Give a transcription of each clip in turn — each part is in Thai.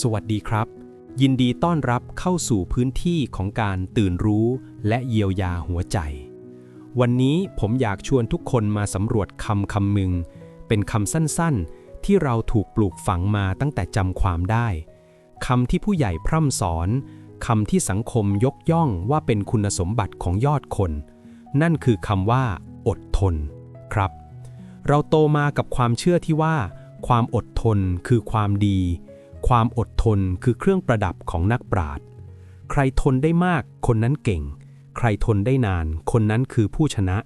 สวัสดีครับ ยินดีต้อนรับเข้าสู่พื้นที่ของการตื่นรู้และเยียวยาหัวใจ วันนี้ผมอยากชวนทุกคนมาสำรวจคำคำหนึ่งเป็นคำสั้นๆ ที่เราถูกปลูกฝังมาตั้งแต่จำความได้คำที่ผู้ใหญ่พร่ำสอนคำที่สังคมยกย่องว่าเป็นคุณสมบัติของยอดคน นั่นคือคำว่า อดทน ครับ เราโตมากับความเชื่อที่ว่า ความอดทนคือความดี ความอดทนคือเครื่องประดับของนักปราชญ์ใครทนได้มากคนนั้นเก่ง ใครทนได้นาน คนนั้นคือผู้ชนะ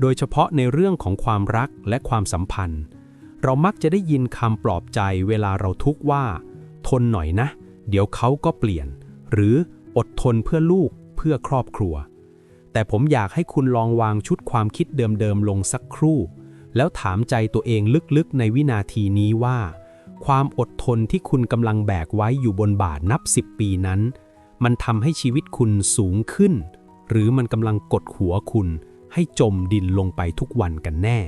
โดยเฉพาะในเรื่องของความรักและความสัมพันธ์ เรามักจะได้ยินคำปลอบใจเวลาเราทุกข์ว่า ทนหน่อยนะ เดี๋ยวเขาก็เปลี่ยน หรืออดทนเพื่อลูกเพื่อครอบครัว แต่ผมอยากให้คุณลองวางชุดความคิดเดิมๆลงสักครู่ แล้วถามใจตัวเองลึกๆในวินาทีนี้ว่า ความอดทนที่คุณกำลังแบกไว้อยู่บนบาทนับสิบปีนั้น มันทำให้ชีวิตคุณสูงขึ้น หรือมันกำลังกดหัวคุณให้จมดินลงไปทุกวันกันแน่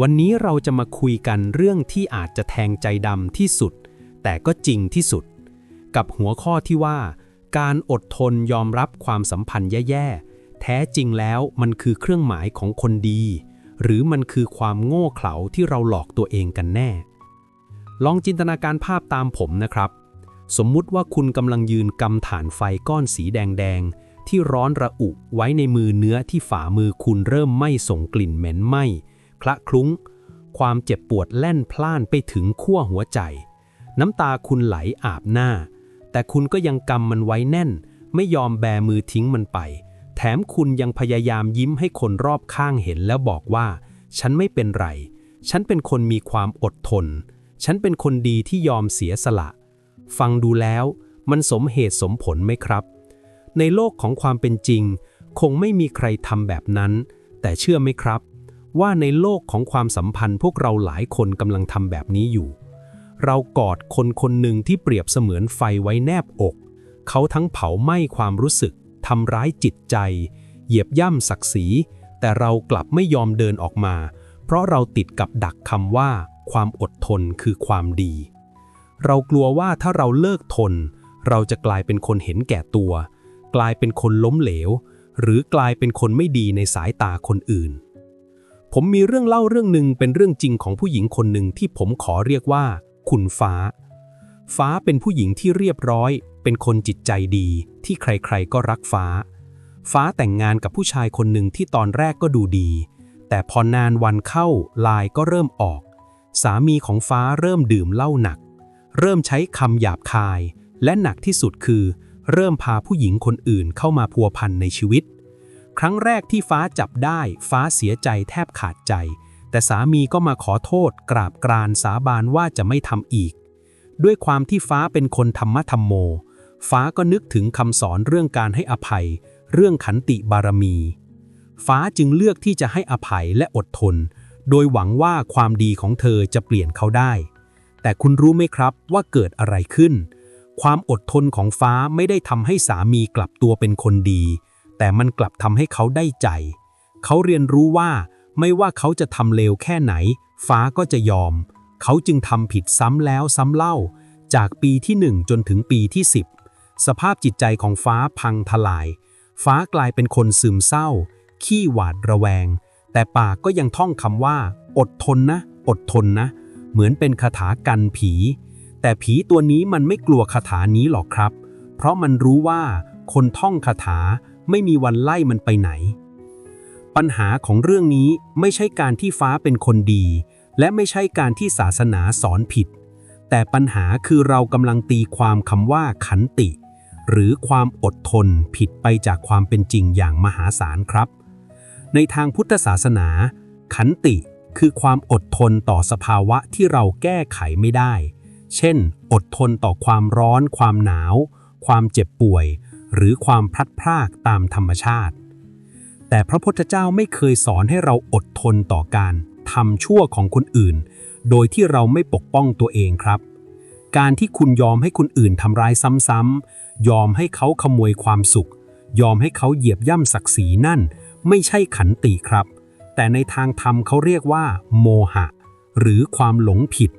วันนี้เราจะมาคุยกันเรื่องที่อาจจะแทงใจดำที่สุด แต่ก็จริงที่สุด กับหัวข้อที่ว่า การอดทนยอมรับความสัมพันธ์แย่ๆ แท้จริงแล้วมันคือเครื่องหมายของคนดี หรือมันคือความโง่เขลาที่เราหลอกตัวเองกันแน่ ลองจินตนาการภาพตามผมนะครับ สมมุติว่าคุณกำลังยืนกำฐานไฟก้อนสีแดงๆ ที่ร้อนระอุไว้ในมือเนื้อที่ฝ่ามือคุณเริ่มไหม้ส่งกลิ่นเหม็นไหม้คละคลุ้ง ความเจ็บปวดแล่นพล่านไปถึงขั้วหัวใจ น้ำตาคุณไหลอาบหน้า แต่คุณก็ยังกำมันไว้แน่น ไม่ยอมแบมือทิ้งมันไป แถมคุณยังพยายามยิ้มให้คนรอบข้างเห็นแล้วบอกว่า ฉันไม่เป็นไร ฉันเป็นคนมีความอดทน ฉันเป็นคนดีที่ยอมเสียสละ ฟังดูแล้ว มันสมเหตุสมผลไหมครับ ในโลกของความเป็นจริง คงไม่มีใครทำแบบนั้น แต่เชื่อไหมครับ ว่าในโลกของความสัมพันธ์พวกเราหลายคนกำลังทำแบบนี้อยู่ เรากอดคนคนหนึ่งที่เปรียบเสมือนไฟไว้แนบอก เขาทั้งเผาไหม้ความรู้สึกทำร้ายจิตใจ เหยียบย่ำศักดิ์ศรีแต่เรากลับไม่ยอมเดินออกมา เพราะเราติดกับดักคำว่า ความอดทนคือความดี เรากลัวว่าถ้าเราเลิกทน เราจะกลายเป็นคนเห็นแก่ตัว กลายเป็นคนล้มเหลว หรือกลายเป็นคนไม่ดีในสายตาคนอื่น ผมมีเรื่องเล่าเรื่องหนึ่งเป็นเรื่องจริงของผู้หญิงคนหนึ่งที่ผมขอเรียกว่า คุณฟ้า ฟ้าเป็นผู้หญิงที่เรียบร้อย เป็นคนจิตใจดีที่ใครๆก็รักฟ้า ฟ้าแต่งงานกับผู้ชายคนหนึ่งที่ตอนแรกก็ดูดี แต่พอนานวันเข้าลายก็เริ่มออก สามีของฟ้าเริ่มดื่มเหล้าหนัก เริ่มใช้คำหยาบคาย และหนักที่สุดคือ เริ่มพาผู้หญิงคนอื่นเข้ามาพัวพันในชีวิต ครั้งแรกที่ฟ้าจับได้ ฟ้าเสียใจแทบขาดใจ แต่สามีก็มาขอโทษ กราบกรานสาบานว่าจะไม่ทำอีก ด้วยความที่ฟ้าเป็นคนธรรมะธรรมโม ฟ้าก็นึกถึงคำสอนเรื่องการให้อภัย เรื่องขันติบารมี ฟ้าจึงเลือกที่จะให้อภัยและอดทน โดยหวังว่าความดีของเธอจะเปลี่ยนเขาได้ แต่คุณรู้ไหมครับว่าเกิดอะไรขึ้น ความอดทนของฟ้าไม่ได้ทำให้สามีกลับตัวเป็นคนดี แต่มันกลับทำให้เขาได้ใจ เขาเรียนรู้ว่าไม่ว่าเขาจะทำเลวแค่ไหน ฟ้าก็จะยอม เขาจึงทำผิดซ้ำแล้วซ้ำเล่า จากปีที่หนึ่งจนถึงปีที่สิบสภาพจิตใจของฟ้าพังทลาย ฟ้ากลายเป็นคนซึมเศร้า ขี้หวาดระแวง แต่ปากก็ยังท่องคำว่า อดทนนะ อดทนนะ เหมือนเป็นคาถากันผี แต่ผีตัวนี้มันไม่กลัวคาถานี้หรอกครับ เพราะมันรู้ว่าคนท่องคาถาไม่มีวันไล่มันไปไหน ปัญหาของเรื่องนี้ไม่ใช่การที่ฟ้าเป็นคนดี และไม่ใช่การที่ศาสนาสอนผิด แต่ปัญหาคือเรากำลังตีความคำว่าขันติ หรือความอดทนผิดไปจากความเป็นจริงอย่างมหาศาลครับ ในทางพุทธศาสนา ขันติคือความอดทนต่อสภาวะที่เราแก้ไขไม่ได้ เช่น อดทนต่อความร้อน ความหนาว ความเจ็บป่วย หรือความพลัดพรากตามธรรมชาติ แต่พระพุทธเจ้าไม่เคยสอนให้เราอดทนต่อการทำชั่วของคนอื่น โดยที่เราไม่ปกป้องตัวเองครับ การที่คุณยอมให้คนอื่นทำร้ายซ้ำๆยอมให้เขาขโมยความสุข ยอมให้เขาเหยียบย่ำศักดิ์ศรีนั่น ไม่ใช่ขันติครับ แต่ในทางธรรมเขาเรียกว่า โมหะ หรือความหลงผิด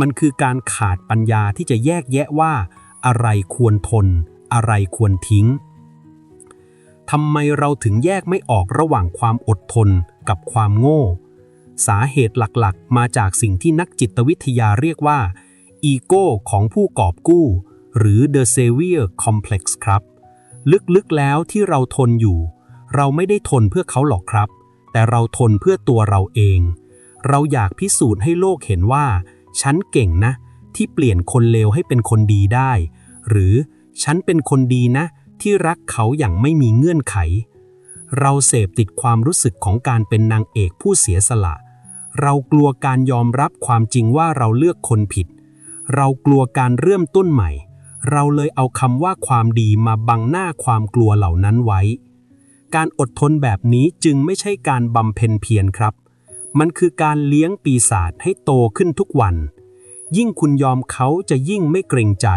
มันคือการขาดปัญญาที่จะแยกแยะว่า อะไรควรทน อะไรควรทิ้งทำไมเราถึงแยกไม่ออกระหว่างความอดทนกับความโง่ สาเหตุหลักๆ มาจากสิ่งที่นักจิตวิทยาเรียกว่าอีโก้ของผู้กอบกู้ หรือ the savior complex ครับ ลึกๆแล้วที่เราทนอยู่ เราไม่ได้ทนเพื่อเขาหรอกครับ แต่เราทนเพื่อตัวเราเอง เราอยากพิสูจน์ให้โลกเห็นว่า ฉันเก่งนะ ที่เปลี่ยนคนเลวให้เป็นคนดีได้ หรือฉันเป็นคนดีนะ ที่รักเขาอย่างไม่มีเงื่อนไข เราเสพติดความรู้สึกของการเป็นนางเอกผู้เสียสละ เรากลัวการยอมรับความจริงว่าเราเลือกคนผิด เรากลัวการเริ่มต้นใหม่ เราเลยเอาคำว่าความดีมาบังหน้าความกลัวเหล่านั้นไว้ การอดทนแบบนี้จึงไม่ใช่การบำเพ็ญเพียรครับ มันคือการเลี้ยงปีศาจให้โตขึ้นทุกวัน ยิ่งคุณยอมเขาจะยิ่งไม่เกรงใจ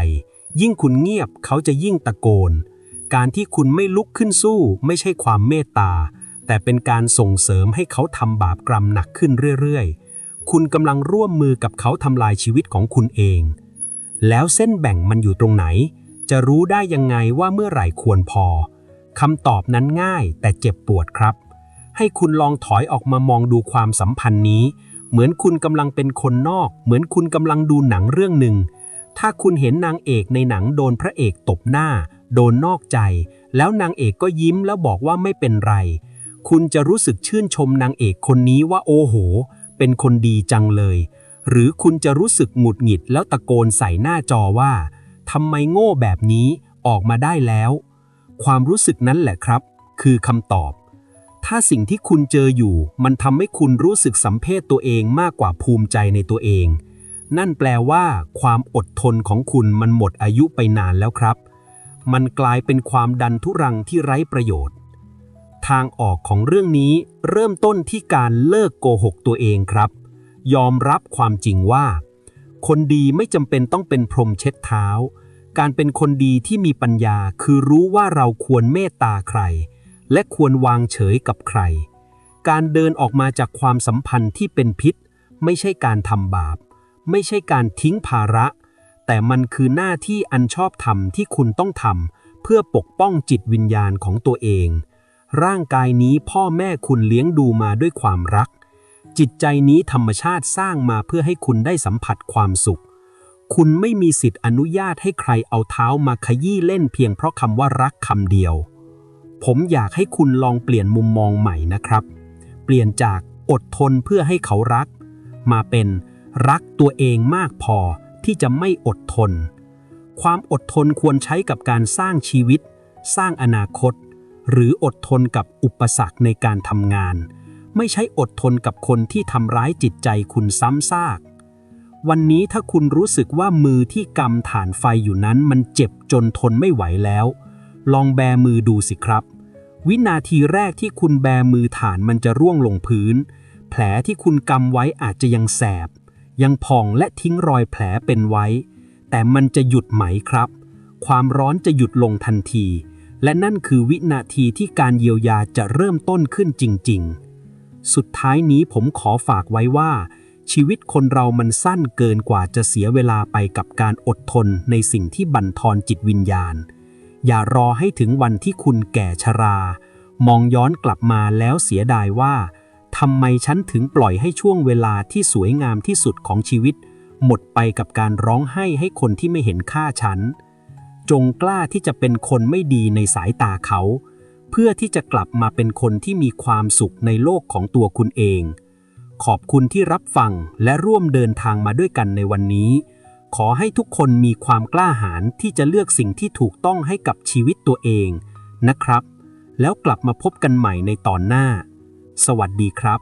ยิ่งคุณเงียบเขาจะยิ่งตะโกน การที่คุณไม่ลุกขึ้นสู้ไม่ใช่ความเมตตา แต่เป็นการส่งเสริมให้เขาทำบาปกรรมหนักขึ้นเรื่อยๆ คุณกำลังร่วมมือกับเขาทำลายชีวิตของคุณเอง แล้วเส้นแบ่งมันอยู่ตรงไหน จะรู้ได้ยังไงว่าเมื่อไหร่ควรพอ คำตอบนั้นง่ายแต่เจ็บปวดครับ ให้คุณลองถอยออกมามองดูความสัมพันธ์นี้ เหมือนคุณกำลังเป็นคนนอก เหมือนคุณกำลังดูหนังเรื่องหนึ่ง ถ้าคุณเห็นนางเอกในหนังโดนพระเอกตบหน้า โดนนอกใจ แล้วนางเอกก็ยิ้มแล้วบอกว่าไม่เป็นไร คุณจะรู้สึกชื่นชมนางเอกคนนี้ว่าโอ้โห เป็นคนดีจังเลย หรือคุณจะรู้สึกหงุดหงิดแล้วตะโกนใส่หน้าจอว่าทำไมโง่แบบนี้ออกมาได้แล้ว ความรู้สึกนั้นแหละครับ คือคำตอบ ถ้าสิ่งที่คุณเจออยู่ มันทำให้คุณรู้สึกสัมเพศตัวเองมากกว่าภูมิใจในตัวเอง นั่นแปลว่า ความอดทนของคุณมันหมดอายุไปนานแล้วครับ มันกลายเป็นความดันทุรังที่ไร้ประโยชน์ ทางออกของเรื่องนี้เริ่มต้นที่การเลิกโกหกตัวเองครับ ยอมรับความจริงว่า คนดีไม่จำเป็นต้องเป็นพรมเช็ดเท้า การเป็นคนดีที่มีปัญญาคือรู้ว่าเราควรเมตตาใคร และควรวางเฉยกับใคร การเดินออกมาจากความสัมพันธ์ที่เป็นพิษ ไม่ใช่การทำบาป ไม่ใช่การทิ้งภาระ แต่มันคือหน้าที่อันชอบธรรมที่คุณต้องทำเพื่อปกป้องจิตวิญญาณของตัวเอง ร่างกายนี้พ่อแม่คุณเลี้ยงดูมาด้วยความรัก จิตใจนี้ธรรมชาติสร้างมาเพื่อให้คุณได้สัมผัสความสุข คุณไม่มีสิทธิ์อนุญาตให้ใครเอาเท้ามาขยี้เล่นเพียงเพราะคำว่ารักคำเดียว ผมอยากให้คุณลองเปลี่ยนมุมมองใหม่นะครับ เปลี่ยนจากอดทนเพื่อให้เขารัก มาเป็นรักตัวเองมากพอที่จะไม่อดทน ความอดทนควรใช้กับการสร้างชีวิต สร้างอนาคต หรืออดทนกับอุปสรรคในการทำงาน ไม่ใช่อดทนกับคนที่ทำร้ายจิตใจคุณซ้ำซาก วันนี้ถ้าคุณรู้สึกว่ามือที่กำฐานไฟอยู่นั้นมันเจ็บจนทนไม่ไหวแล้ว ลองแบมือดูสิครับ วินาทีแรกที่คุณแบมือฐานมันจะร่วงลงพื้น แผลที่คุณกำไว้อาจจะยังแสบ ยังพองและทิ้งรอยแผลเป็นไว้ แต่มันจะหยุดไหมครับ ความร้อนจะหยุดลงทันที และนั่นคือวินาทีที่การเยียวยาจะเริ่มต้นขึ้นจริง ๆ สุดท้ายนี้ผมขอฝากไว้ว่า ชีวิตคนเรามันสั้นเกินกว่าจะเสียเวลาไปกับการอดทนในสิ่งที่บั่นทอนจิตวิญญาณ อย่ารอให้ถึงวันที่คุณแก่ชรา มองย้อนกลับมาแล้วเสียดายว่าทำไมฉันถึงปล่อยให้ช่วงเวลาที่สวยงามที่สุดของชีวิต หมดไปกับการร้องไห้ให้คนที่ไม่เห็นค่าฉัน จงกล้าที่จะเป็นคนไม่ดีในสายตาเขา เพื่อที่จะกลับมาเป็นคนที่มีความสุขในโลกของตัวคุณเอง ขอบคุณที่รับฟังและร่วมเดินทางมาด้วยกันในวันนี้ ขอให้ทุกคนมีความกล้าหาญที่จะเลือกสิ่งที่ถูกต้องให้กับชีวิตตัวเองนะครับ แล้วกลับมาพบกันใหม่ในตอนหน้า สวัสดีครับ